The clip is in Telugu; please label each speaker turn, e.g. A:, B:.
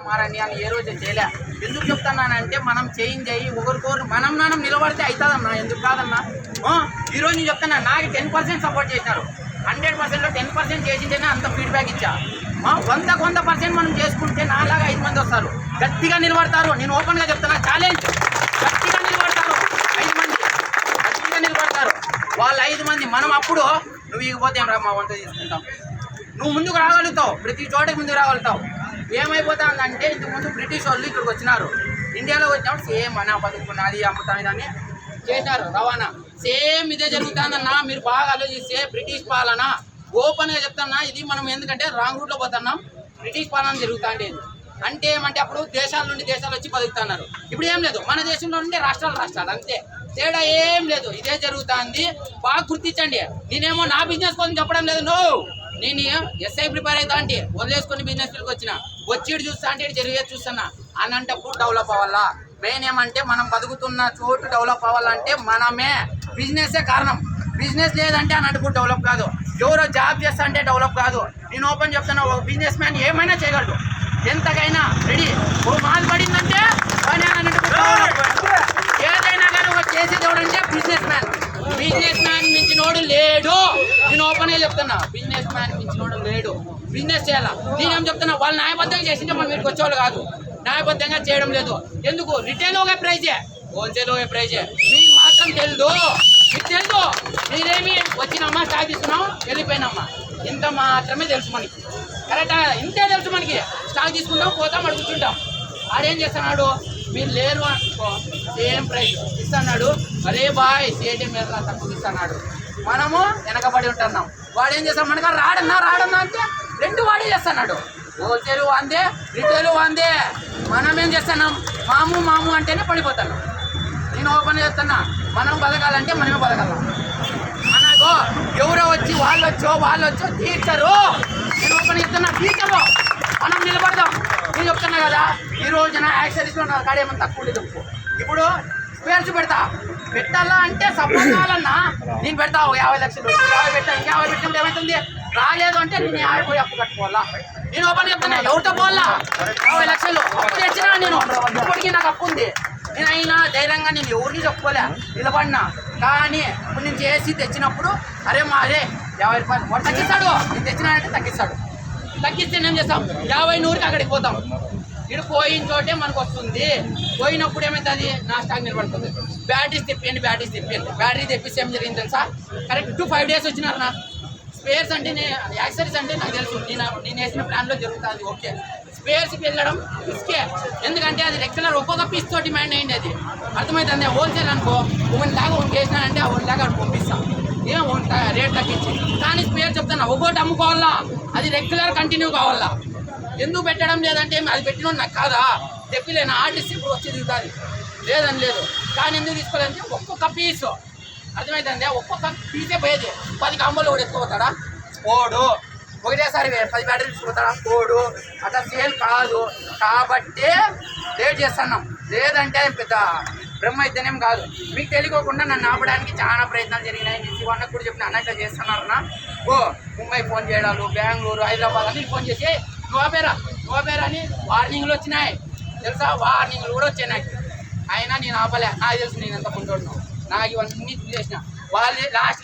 A: మారని అని ఏ రోజు చేయలే. ఎందుకు చెప్తున్నానంటే మనం చేంజ్ అయ్యి ఒకరికొకరు మనం నానం నిలబడితే అవుతుందన్నా ఎందుకు కాదన్నా ఆ, నేను చెప్తున్నా నాకు టెన్ పర్సెంట్ సపోర్ట్ చేశారు. హండ్రెడ్ పర్సెంట్లో టెన్ పర్సెంట్ చేసింటేనే అంత ఫీడ్బ్యాక్ ఇచ్చా. వంద వంద పర్సెంట్ మనం చేసుకుంటే నాలాగా ఐదు మంది వస్తారు. గట్టిగా నిలబడతారు. నేను ఓపెన్గా చెప్తున్నా ఛాలెంజ్ గట్టిగా నిలబడతారు. ఐదు మంది. గట్టిగా నిలబడతారు. వాళ్ళు ఐదు మంది. మనం అప్పుడు నువ్వు ఇకపోతే రా మా వంట తీసుకుంటాం నువ్వు ముందుకు రాగలుగుతావు. ప్రతి చోటకి ముందుకు రాగలుగుతావు. ఏమైపోతుందంటే ఇంతకు ముందు బ్రిటిష్ వాళ్ళు ఇక్కడికి వచ్చినారు. ఇండియాలో వచ్చినప్పుడు సేమ్ అనా బతుకున్న అది అమ్ముతాం ఇదని చేశారు. రవాణా. సేమ్ ఇదే జరుగుతుందన్నా మీరు బాగా ఆలోచిస్తే బ్రిటిష్ పాలన ఓపెన్గా చెప్తున్నా ఇది మనం ఎందుకంటే రాంగ్ రూట్లో పోతున్నాం బ్రిటిష్ పాలన జరుగుతుంది. అంటే ఏమంటే అప్పుడు దేశాల నుండి దేశాలు వచ్చి బతుకుతున్నారు. ఇప్పుడు ఏం లేదు మన దేశంలో నుండి రాష్ట్రాలు రాష్ట్రాలు అంతే. తేడా ఏం లేదు ఇదే జరుగుతుంది. బాగా గుర్తించండి. నేనేమో నా బిజినెస్ కోసం చెప్పడం లేదు నో నేను ఎస్ఐ ప్రిపేర్ అవుతా అంటే వదిలేసుకొని బిజినెస్ ఫీల్డ్కి వచ్చిన. వచ్చి చూస్తా అంటే జరిగేది చూస్తున్నా. అని అంటప్పుడు డెవలప్ అవ్వాలా? మెయిన్ ఏమంటే మనం బతుకుతున్న చోటు డెవలప్ అవ్వాలంటే మనమే బిజినెసే కారణం. బిజినెస్ లేదంటే అన్నట్టు డెవలప్ కాదు. ఎవరో జాబ్ చేస్తా అంటే డెవలప్ కాదు. నేను ఓపెన్ చెప్తున్నా ఒక బిజినెస్ మ్యాన్ ఏమైనా చేయగలడు. ఎంతకైనా రెడీ ఓ మాల్ పడిందంటే పని అన్నట్టు డెవలప్ ఏదైనా కానీ ఒక చేసేది ఎవడంటే బిజినెస్ మ్యాన్ మ్యాన్ మించినోడు లేడు. నేను ఓపెన్గా చెప్తున్నా బిజినెస్ మ్యాన్ మించినోడు లేడు. బిజినెస్ చేయాలా? నేనేం చెప్తున్నా వాళ్ళు న్యాయబద్ధంగా చేసింటే మనం వీటికి వచ్చేవాళ్ళు కాదు. న్యాయబద్ధంగా చేయడం లేదు. ఎందుకు? రిటైల్ ఒకే ప్రైజే హోల్సేల్ ఒకే ప్రైజే మీకు మాత్రం తెలుదు. మీకు తెలుసు మీరేమి వచ్చినమ్మా స్టాక్ తీసుకున్నాం వెళ్ళిపోయినమ్మా. ఇంత మాత్రమే తెలుసు మనకి. కరెక్టా ఇంతే తెలుసు మనకి. స్టాక్ తీసుకుంటాం పోతాం అడుగుతుంటాం. ఆడేం చేస్తున్నాడు? మీరు లేరు అనుకో సేమ్ ప్రైస్ ఇస్తున్నాడు అరే బాయ్ సేటి మీద తక్కువ ఇస్తున్నాడు. మనము వెనకబడి ఉంటున్నాం. వాడు ఏం చేస్తాం మనక రాడన్నా రాడన్నా అంటే రెండు వాడే చేస్తున్నాడు. హోల్సేల్ అందే రిటైల్ అందే మనం ఏం చేస్తున్నాం? మాము మాము అంటేనే పడిపోతున్నాం. నేను ఓపెన్ చేస్తున్నా. మనం బతకాలంటే మనమే బతకాలం? మనకు ఎవరో వచ్చి వాళ్ళు వచ్చో వాళ్ళు వచ్చో తీర్చరు. నేను ఓపెన్ చేస్తున్నా తీర్చరు. మనం నిలబడదాం. నేను చెప్తున్నా కదా ఈ రోజున యాక్సరీస్లో నా కాడ తక్కువ లేదు ఇప్పుడు స్పేర్స్ పెడతా. పెట్టాలా అంటే సపోర్ట్ కావాలన్నా నేను పెడతా ఒక యాభై లక్షలు. యాభై పెట్టాను ఇంకా యాభై పెట్టినప్పుడు ఏమవుతుంది రాలేదు అంటే నేను యాభై పోయి అప్పు కట్టుకోవాలా? నేను ఓపెన్ చెప్తున్నా ఎవరితో పోవాలా? యాభై లక్షలు. అప్పు తెచ్చినా నేను. ఇప్పటికీ నాకు అప్పు ఉంది. నేను అయినా ధైర్యంగా నేను ఎవరిని చెప్పుకోలే. నిలబడినా. కానీ ఇప్పుడు నేను చేసి తెచ్చినప్పుడు అరే మా అరే యాభై రూపాయలు. వాడు తగ్గిస్తాడు. నేను తెచ్చినానంటే తగ్గిస్తాడు. తగ్గిస్తే ఏం చేస్తాం? యాభై నూరుకి అక్కడికి పోతాం. ఇటు పోయిన చోటే మనకు వస్తుంది. పోయినప్పుడు ఏమవుతుంది నా స్టాక్ నిలబడుతుంది. బ్యాటరీస్ తెప్పియండి బ్యాటరీస్ తెప్పియండి. బ్యాటరీ తెప్పిస్తే ఏం జరిగింది తెలుసా? కరెక్ట్ టూ ఫైవ్ డేస్ వచ్చినారు నా. స్పేర్స్ అంటే నేను యాక్సరీస్ అంటే నాకు తెలుసు. నేను నేను వేసిన ప్లాన్లో జరుగుతుంది. ఓకే స్పేర్స్కి వెళ్ళడం రిస్కే ఎందుకంటే అది రెగ్యులర్ ఒక్కొక్క పీస్ తోటి మైండ్ అయ్యింది అది. అర్థమవుతుంది హోల్సేల్ అనుకో. వన్ లాగా ఒకటి వేసినానంటే ఆ లాగా పంపిస్తాం. ఏం రేట్ తగ్గించి. కానీ స్పేర్ ఒక్కోటి అమ్ముకోవాలా? అది రెగ్యులర్ కంటిన్యూ కావాలా? ఎందుకు పెట్టడం లేదంటే అది పెట్టిన నాకు కాదా? తెప్పిలేను ఆర్టిస్ట్ ఇప్పుడు వచ్చి దిగుతుంది లేదని లేదు. కానీ ఎందుకు తీసుకోలేదంటే ఒక్కొక్క పీసు అర్థమవుతుంది ఒక్కొక్క పీసే పోయేది. పది కాంబోలు కూడా ఎత్తుకుపోతాడా? ఓడు ఒకటేసారి పది బ్యాటరీ తీసుకుపోతాడా? ఓడు అట్లా సేల్ కాదు. కాబట్టి లేట్ చేస్తున్నాం. లేదంటే పెద్ద బ్రహ్మ అయితేనేం కాదు. మీకు తెలియకోకుండా నన్ను ఆపడానికి చాలా ప్రయత్నాలు జరిగినాయి. నేను కూడా చెప్పిన అన్న ఇట్లా చేస్తున్నారన్నా. ఓ ముంబై ఫోన్ చేయడాలు బెంగళూరు హైదరాబాద్ అని ఫోన్ చేసి నువ్వు ఆపేరా అని వార్నింగ్లు వచ్చినాయి. తెలుసా? వార్నింగ్లు కూడా వచ్చాయి నాకు అయినా నేను ఆపలే. నాకు తెలుసు నేను ఎంత ముందు నాకు ఇవన్నీ చేసిన వాళ్ళు లాస్ట్కి